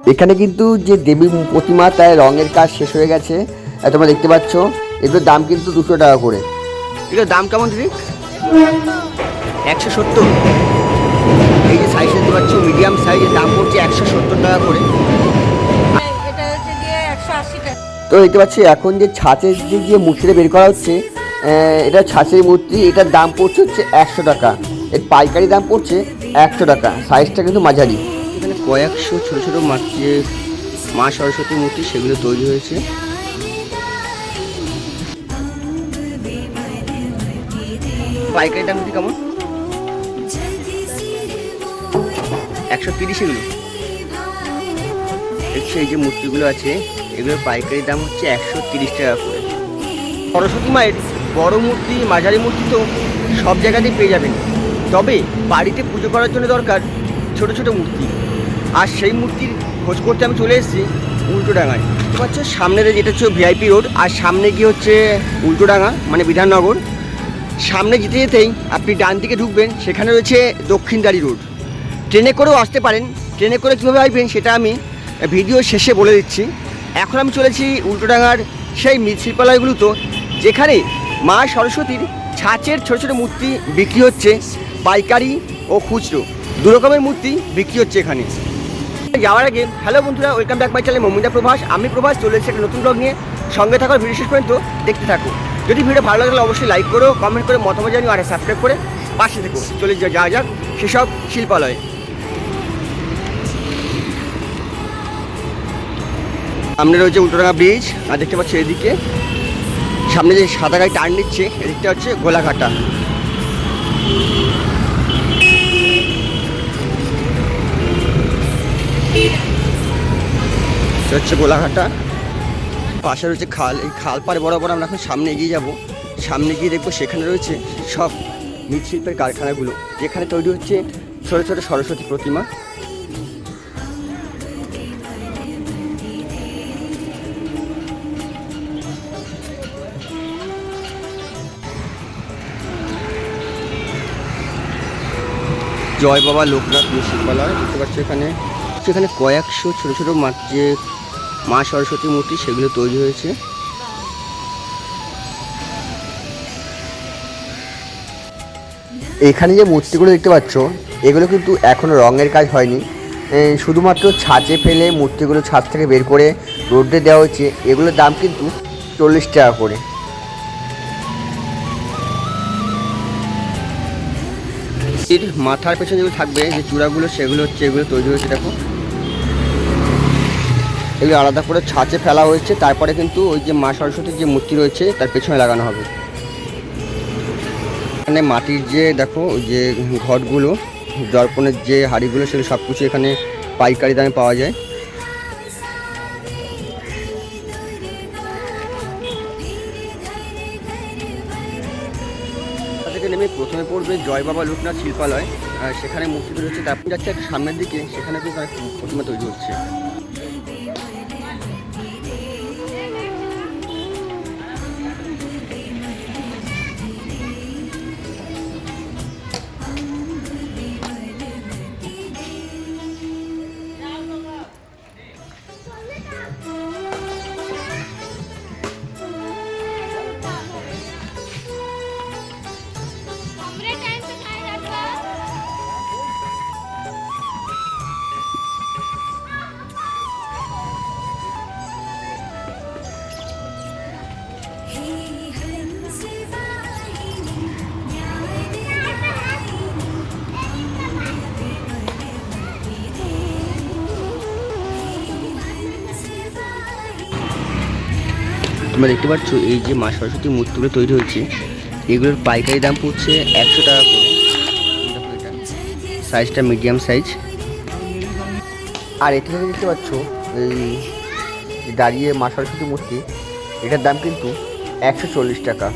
এখানে কিন্তু যে দেবী প্রতিমা তার রঙের কাজ শেষ হয়ে গেছে। তোমরা দেখতে পাচ্ছ এগুলোর দাম কিন্তু দুশো টাকা করে। এগুলোর দাম কেমন দিদি? একশো সত্তর। এই যে সাইজ দেখতে পাচ্ছ মিডিয়াম সাইজের দাম পড়ছে একশো সত্তর টাকা করে। তো দেখতে পাচ্ছি এখন যে ছাঁচের যে যে মূর্তিটা বের করা হচ্ছে আহ, এটা ছাঁচের মূর্তি এটার দাম পড়ছে হচ্ছে একশো টাকা। এর পাইকারি দাম পড়ছে একশো টাকা। সাইজটা কিন্তু মাঝারি। কয়েকশো ছোটো ছোটো যে মা সরস্বতীর মূর্তি সেগুলো তৈরি হয়েছে। পাইকারি দাম কি কেমন? একশো তিরিশ এগুলো। এই যে মূর্তিগুলো আছে এগুলোর পাইকারি দাম হচ্ছে একশো তিরিশ টাকা করে। সরস্বতী মায়ের বড় মূর্তি, মাঝারি মূর্তি তো সব জায়গাতেই পেয়ে যাবেন। তবে বাড়িতে পুজো করার জন্য দরকার ছোট ছোট মূর্তি। আর সেই মূর্তির খোঁজ করতে আমি চলে এসেছি উল্টোডাঙায় তো হচ্ছে সামনের যেটা হচ্ছে ভিআইপি রোড আর সামনে গিয়ে হচ্ছে উল্টোডাঙা মানে বিধাননগর। সামনে যেতে যেতেই আপনি ডান দিকে ঢুকবেন, সেখানে রয়েছে দক্ষিণদারি রোড ট্রেনে করেও আসতে পারেন। ট্রেনে করে কীভাবে আসবেন সেটা আমি ভিডিও শেষে বলে দিচ্ছি। এখন আমি চলেছি উল্টোডাঙার সেই মৃৎশিল্পালয়গুলো তো যেখানে মা সরস্বতীর ছাঁচের ছোটো ছোটো মূর্তি বিক্রি হচ্ছে, পাইকারি ও খুচরো। দু রকমের মূর্তি বিক্রি হচ্ছে এখানে। যাওয়ার আগে হ্যালো বন্ধুরা welcome back my channel Momita Prabhas. আমি প্রভাস, চলে এসেছি একটা নতুন ব্লগ নিয়ে। সঙ্গে থাকার ভিডিও শেষ পর্যন্ত দেখতে থাকো। যদি ভিডিও ভালো লাগলে অবশ্যই লাইক করো কমেন্ট করে মতামত জানিও, আর সাবস্ক্রাইব করে পাশে থেকো। চলে যাওয়া যাক সেসব শিল্পালয়। সামনে রয়েছে উল্টোডাঙ্গা ব্রিজ আর দেখতে পাচ্ছি এদিকে। সামনে যে সাদা গাড়ি টার্ন নিচ্ছে, এদিকটা হচ্ছে গোলাঘাটা। এটা হচ্ছে গোলাঘাটা। পাশে রয়েছে খাল, এই খাল পাড়ে বরাবর আমরা এখন সামনে এগিয়ে যাব। সামনে গিয়ে দেখব সেখানে রয়েছে সব মৃৎশিল্পের কারখানাগুলো, যেখানে তৈরি হচ্ছে ছোটো ছোটো সরস্বতী প্রতিমা। জয় বাবা লোকনাথ শিল্পালয় দেখতে পাচ্ছ এখানে। সেখানে কয়েকশো ছোটো ছোটো মা যে মা সরস্বতী মূর্তি সেগুলো তৈরি হয়েছে। এখানে যে মূর্তিগুলো দেখতে পাচ্ছ এগুলো কিন্তু এখনও রঙের কাজ হয়নি। শুধুমাত্র ছাঁচে ফেলে মূর্তিগুলো ছাদ থেকে বের করে রোডে দেওয়া হয়েছে। এগুলোর দাম কিন্তু চল্লিশ টাকা করে। মাথার পেছনে যেগুলো থাকবে যে চূড়াগুলো সেগুলো হচ্ছে এগুলো তৈরি হয়েছে দেখো। এগুলো আলাদা করে ছাঁচে ফেলা হয়েছে। তারপরে কিন্তু ওই যে মা সরস্বতীর যে মূর্তি রয়েছে, তার পেছনে লাগানো হবে। এখানে মাটির যে, দেখো যে ঘটগুলো দর্পণের যে হাড়িগুলো, সেগুলো সব কিছু এখানে পাইকারি দামে পাওয়া যায়। নেমে প্রথমে পড়বে জয় বাবা লোকনাথ শিল্পালয়। সেখানে মূর্তি তৈরি হচ্ছে। তারপর যাচ্ছে সামনের দিকে, সেখানে কিন্তু প্রতিমা তৈরি হচ্ছে। তোমরা দেখতে পাচ্ছ, এই যে মা সরস্বতীর মূর্তিগুলো তৈরি হয়েছে, এগুলোর পাইকারি দাম পড়ছে একশো টাকা করে। সাইজটা মিডিয়াম সাইজ। আর এখানে দেখতে পাচ্ছ, এই দাঁড়িয়ে মা সরস্বতী মূর্তি, এটার দাম কিন্তু একশো চল্লিশ টাকা।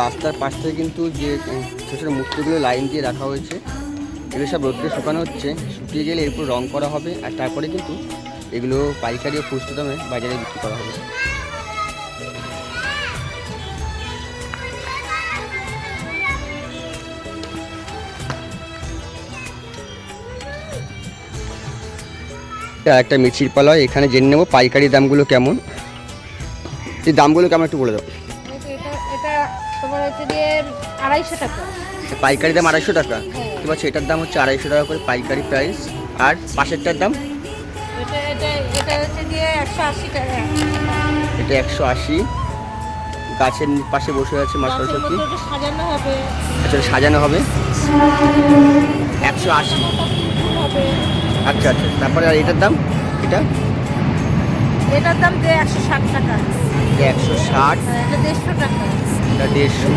রাস্তার পাশ থেকে কিন্তু যে ছোটো ছোটো মূর্তিগুলো লাইন দিয়ে রাখা হয়েছে, এগুলো সব রোদ্রে শুকানো হচ্ছে, শুকিয়ে গেলে এরপর রং করা হবে, আর তারপরে কিন্তু এগুলো পাইকারি ও খুচরো দামে বাজারে বিক্রি করা হবে। এটা একটা মিছিলপালয় এখানে জেনে নেব পাইকারি দামগুলো কেমন। এই দামগুলো কেমন একটু বলে দাও। আড়াইশো টাকা। পাইকারি দাম আড়াইশো টাকা। ঠিক আছে এটার দাম হচ্ছে আড়াইশো টাকা করে পাইকারি প্রাইস আর পাশেরটার দাম? এটা একশো আশি গাছের পাশে বসে আছে মা গাছের সরস্বতী। সাজানো হবে। আচ্ছা সাজানো হবে? একশো আশি। হবে। আচ্ছা আচ্ছা তারপরে আর এটার দাম? এটা? এটার দাম দিয়ে একশো ষাট টাকা। একশো ষাট? এটা দেড়শো টাকা। এটা দেড়শো।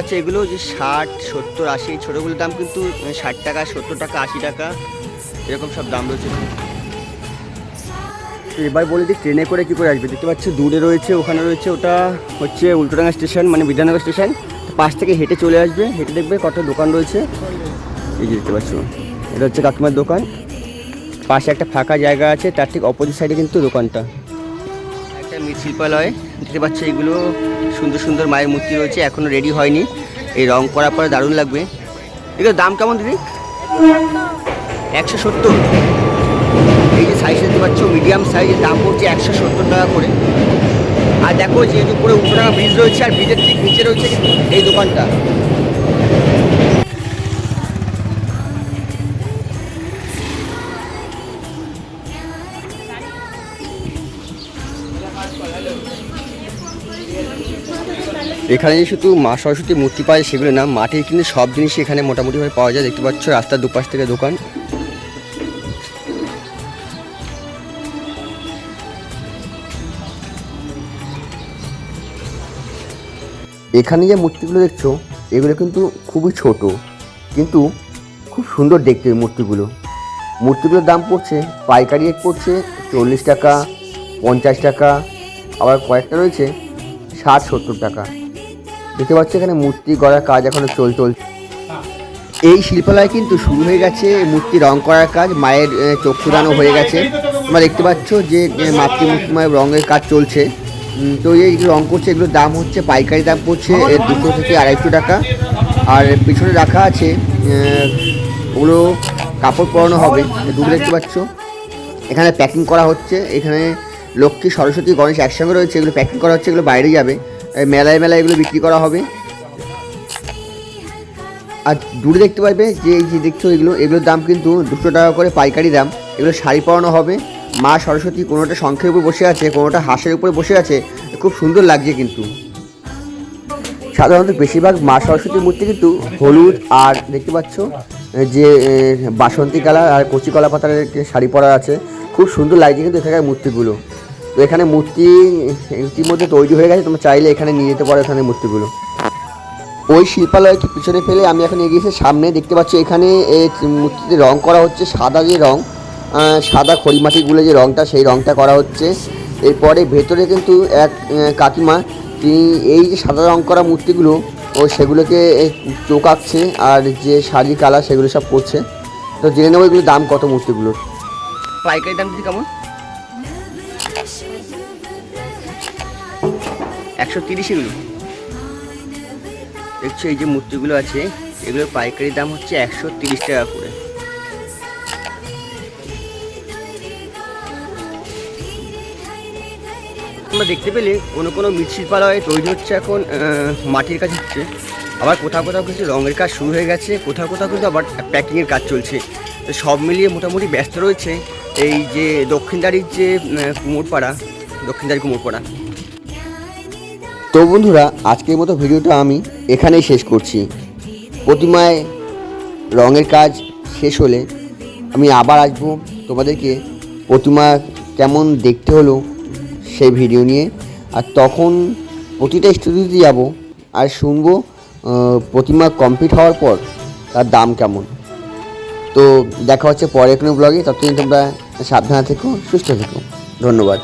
আচ্ছা এগুলো যে ষাট সত্তর আশি এই ছোটোগুলোর দাম কিন্তু ষাট টাকা সত্তর টাকা আশি টাকা এরকম সব দাম রয়েছে। এবার বলে দিই ট্রেনে করে কী করে আসবে? দেখতে পাচ্ছি দূরে রয়েছে ওখানে রয়েছে ওটা হচ্ছে উল্টোডাঙ্গা স্টেশন মানে বিদ্যানগর স্টেশন। পাশ থেকে হেঁটে চলে আসবে, হেঁটে দেখবে কত দোকান রয়েছে। এই যে দেখতে পাচ্ছ, এটা হচ্ছে কাকিমার দোকান। পাশে একটা ফাঁকা জায়গা আছে, তার ঠিক অপোজিট সাইডে কিন্তু দোকানটা। একটা মৃৎশিল্পালয়, দেখতে পাচ্ছ এগুলো সুন্দর সুন্দর মায়ের মূর্তি রয়েছে, এখনও রেডি হয়নি। এই রং করার পরে দারুণ লাগবে। এগুলোর দাম কেমন দিদি? একশো সত্তর। এই যে সাইজ দেখতে পাচ্ছ মিডিয়াম সাইজের দাম পড়ছে একশো সত্তর টাকা করে। আর দেখো যে উপরে উপরে ব্রিজ রয়েছে আর ব্রিজের ঠিক নিচে রয়েছে এই দোকানটা। এখানে যে শুধু মা সরস্বতী মূর্তি যায় সেগুলো না মাটির কিন্তু সব জিনিসই এখানে মোটামুটিভাবে পাওয়া যায়। দেখতে পাচ্ছ রাস্তার দুপাশ থেকে দোকান। এখানে যে মূর্তিগুলো দেখছ, এগুলো কিন্তু খুবই ছোট, কিন্তু খুব সুন্দর দেখতে এই মূর্তিগুলো। মূর্তিগুলোর দাম পড়ছে, পাইকারি রেট পড়ছে চল্লিশ টাকা, পঞ্চাশ টাকা, আবার কয়েকটা রয়েছে ষাট সত্তর টাকা। দেখতে পাচ্ছি এখানে মূর্তি গড়ার কাজ এখনও চল চলছে। এই শিল্পালয় কিন্তু শুরু হয়ে গেছে মূর্তি রং করার কাজ, মায়ের চক্ষুদানও হয়ে গেছে। তোমরা দেখতে পাচ্ছ যে মায়ের রঙের কাজ চলছে। তো এই রং করছে, এগুলোর দাম হচ্ছে, পাইকারি দাম পড়ছে দুশো থেকে আড়াইশো টাকা। আর পিছনে রাখা আছে ওগুলো কাপড় পরানো হবে দূরে দেখতে পাচ্ছ। এখানে প্যাকিং করা হচ্ছে, এখানে লক্ষ্মী, সরস্বতী, গণেশ একসঙ্গে রয়েছে, এগুলো প্যাকিং করা হচ্ছে, এগুলো বাইরে যাবে। মেলায় মেলায় এগুলো বিক্রি করা হবে। আর দূরে দেখতে পাবে যে এই যে দেখছ এগুলো, এগুলোর দাম কিন্তু দুশো টাকা করে পাইকারি দাম। এগুলো শাড়ি পরানো হবে। মা সরস্বতী কোনোটা শঙ্খের উপর বসে আছে, কোনোটা হাঁসের উপরে বসে আছে, খুব সুন্দর লাগছে কিন্তু। সাধারণত বেশিরভাগ মা সরস্বতীর মূর্তি কিন্তু হলুদ আর দেখতে পাচ্ছ, যে বাসন্তী কালার আর কচি কলা পাতার শাড়ি পরা আছে, খুব সুন্দর লাগছে কিন্তু এখানকার মূর্তিগুলো। তো এখানে মূর্তি, ইতিমধ্যে তৈরি হয়ে গেছে, তোমরা চাইলে এখানে নিয়ে যেতে পারো এখানে মূর্তিগুলো। ওই শিল্পালয়কে পিছনে ফেলে আমি এখন এগিয়েছি সামনে দেখতে পাচ্ছি, এখানে মূর্তিতে রং করা হচ্ছে সাদা যে রং সাদা খড়িমাটিগুলো যে রংটা, সেই রংটা করা হচ্ছে। এরপরে ভেতরে কিন্তু এক কাকিমা, তিনি এই যে সাদা রং করা মূর্তিগুলো, ও সেগুলোকে আঁকছে আর যে শাড়ি, কালার সেগুলো সব করছে। তো জেনে নেব এগুলোর দাম কত মূর্তিগুলোর। পাইকারি দাম দিদি কেমন? একশো তিরিশ এগুলো। দেখছ এই যে মূর্তিগুলো আছে, এগুলোর পাইকারি দাম হচ্ছে একশো তিরিশ টাকা করে। আমরা দেখতে পেলে কোনো কোনো মৃৎশিল্পালয়ে তৈরি হচ্ছে এখন মাটির কাজ হচ্ছে। আবার কোথাও কোথাও কিছু রঙের কাজ শুরু হয়ে গেছে, কোথাও কোথাও কিন্তু আবার প্যাকিংয়ের কাজ চলছে। তো সব মিলিয়ে মোটামুটি ব্যস্ত রয়েছে এই যে দক্ষিণদারির যে কুমোরপাড়া দক্ষিণদারি কুমোরপাড়া। তো বন্ধুরা, আজকের মতো ভিডিওটা আমি এখানেই শেষ করছি। প্রতিমায় রঙের কাজ শেষ হলে আমি আবার আসব তোমাদেরকে প্রতিমা কেমন দেখতে হলো সেই ভিডিও নিয়ে। আর তখন প্রতিটা স্টুডিওতে যাব আর শুনব প্রতিমা কমপ্লিট হওয়ার পর তার দাম কেমন। তো দেখা হচ্ছে পরে কোনো ব্লগে ততদিন তোমরা সাবধানে থেকো, সুস্থ থেকো। ধন্যবাদ।